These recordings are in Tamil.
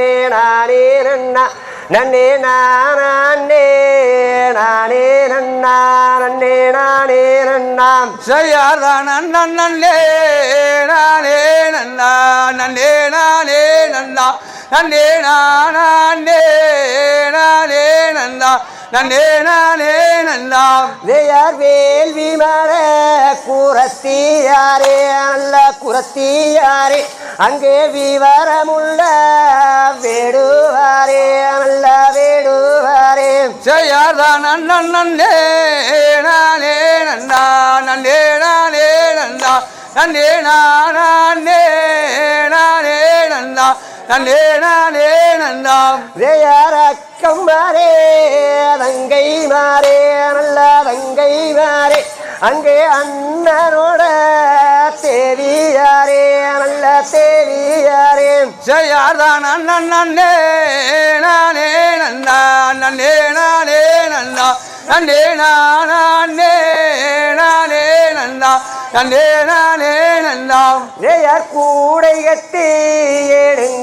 நன்னே நானே நன்னா நன்னே நானே நானே நன்னா நன்னே நானே நன்னாம் செய்யாதா நன்னே நானே நன்னா நன்னே நானே நன்னா நன்னே நானே நானே நன்னா நன்னே நானே நன்னா வேயார் வேள்வி மர குரத்தியாரே நல்ல குரத்தியாரே. அங்கே விவரமுள்ள வேடுவாரே நல்ல வேடுவாரே. செய்யாதா நன்னே நானே நன்னா நன்னே நானே நன்னா நன்னே நானே நானே நன்னா நானே நன்னா வேயார் மாறே தங்கை மாறே நல்ல தங்கை மாறே அங்கே அண்ணனோட தேவியாரே நல்ல தேவியாரே செய்யாதா நன்னே நானே நன்னா. நன்னே நானே நன்னா. நன்னே நானே நானே நன்னா. நன்னே நானே நன்னா நேயர் கூடை கட்டி எடுங்கரடி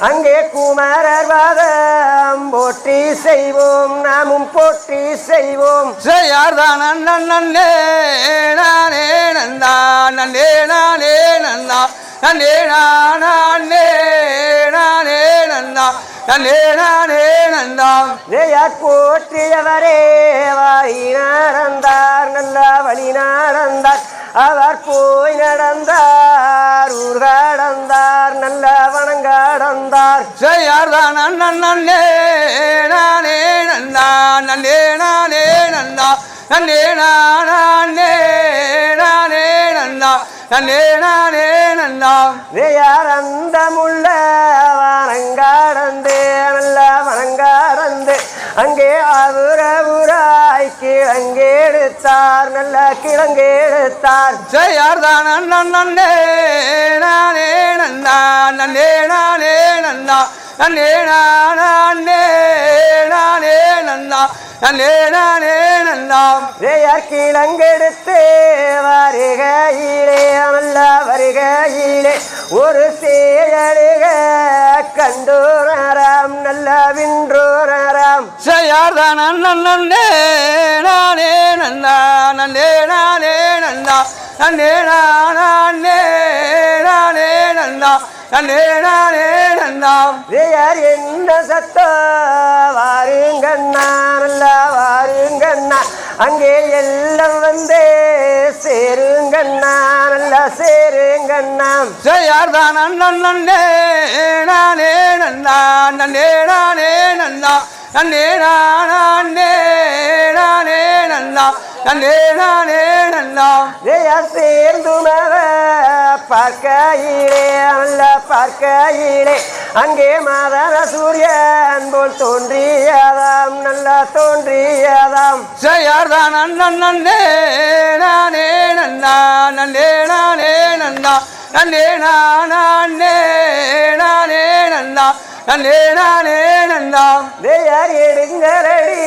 அங்கே குமாரர் வாதம் போற்றி செய்வோம் நாமும் போற்றி செய்வோம். செய்யாதா நன்னே நானே நந்தா நன்னே நானே நந்தா நன்னே நானே. நன்னா நானே நன்னா நேயர் போற்றியவரே வாரி நடந்தார் நல்ல வழி நடந்தார் அவர் போய் நடந்தார் ஊர் கடந்தார் நல்ல வனங்கடந்தார் செய்யாதா நன்னே நானே நன்னா நன்னே நானே நன்னா நன்னே நானே நானே நன்னே நானே நன்னா வேயார் அந்தமுள்ள வனங்காடந்து வனங்காடந்து. அங்கே அவரவு கிழங்கெடுத்தார் நல்ல கிழங்கெடுத்தார் செய்யாதா நன்னே நானே நன்னா நன்னே நானே நன்னா நன்னே நானே நானே நன்னா நன்னே நானே நன்னா. வேயார் கிழங்கெடுத்து வருகையிலே நல்ல வருகையிலே. ஒரு சேயழுக கண்டோனராம் நல்ல வின்றோனராம் செய்யாதா நன்னே நானே நன்னா நன்னே நானே நன்னா நன்னே நானே நானே நன்னா நன்னே நானே நன்னா. வேயார் என்ன சத்த வாருங்கண்ணா நல்ல வாருங்கண்ணா. அங்கே எல்லாம் வந்து சேருங்கண்ணா. சேருங்கண்ணா. செய்யாதா நன்னே நானே நன்னா நன்னே நானே நன்னா. நன்னே நானே நானே நன்னா. நன்னே நானே நன்னா. வேயார் சேர்ந்துமவ பார்க்கையிலே நல்ல பார்க்கையிலே. அங்கே மாதன சூரியன் போல் தோன்றியதாம் நல்ல தோன்றியதாம். செய்யாதா நன்னே நானே நன்னா நன்னே நானே நன்னா. நன்னே நானே நானே நன்னா. நன்னே நானே நன்னா. வேயார் எடுங்கரடி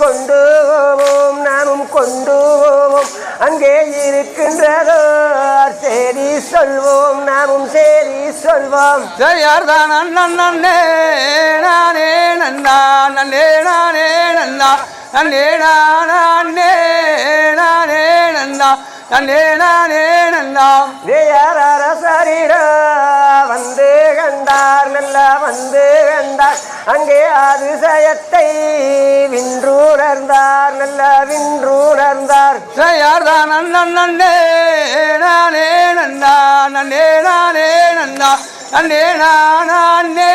கொண்டு போவோம் நாமும் கொண்டு போவோம். அங்கே இருக்கின்றதோ சொல்வோம் நாமும் சேரி சொல்வோம். செய்யாதா நன்னே நானே நன்னா நன்னே நானே நன்னா நன்னே நானே நானே நன்னா நன்னே நானே நன்னா வேயார் வந்து கண்டார் நல்ல வந்து கண்டார். அங்கே அதிசயத்தை வின்றுணர்ந்தார் நல்ல வின்றுணர்ந்தார் செய்யாதா நன்னே நானே நன்னா நன்னே நானே நன்னா நன்னே நானே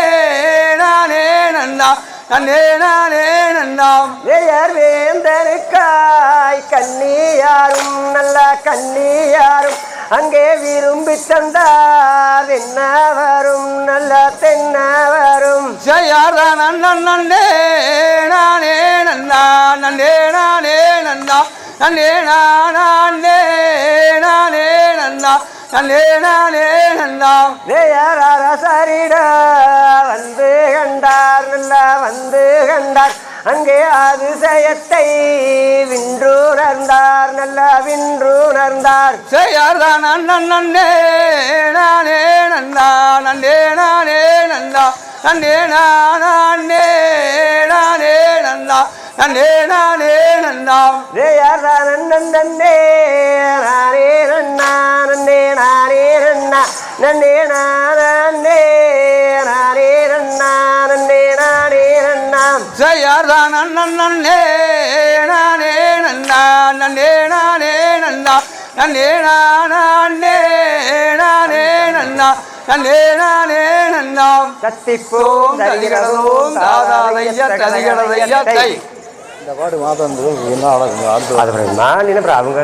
நானே நன்னா நன்னே நானே நன்னா வேயர் வேந்தனுக்காய் கண்ணியாரும் நல்ல கண்ணியாரும் அங்கே விரும்பி தந்தார். என்ன வரும் நல்ல தென்ன வரும் செய்யாதா நன்னே நானே நன்னா நன்னே நானே நன்னா நன்னே நானே நானே நன்னா நன்னே நானே நன்னா. வேயர் அரசரிட அங்கே அதிசயத்தை வின்றுணர்ந்தார் நல்ல வின்றுணர்ந்தார். செய்யாதா நன்னே நானே நன்னா நன்னே நானே நானே நன்னா நன்னே நானே நன்னா ஜெயரா நன்னன் நன்னே நானே நன்னா நன்னே நானே நன்னா நன்னே நானே நானே நன்னே நானே நன்னா நன்னே நானே நன்னா நன்னே நானே நானே நன்னா நன்னே நானே நன்னா. கத்திப்போம் தலிகடதும் தாதாதைய தலிகடதைய தை இந்த பாட்டு மாதம் என்ன அடக்குங்க அடுத்து அது நான் என்ன அவங்க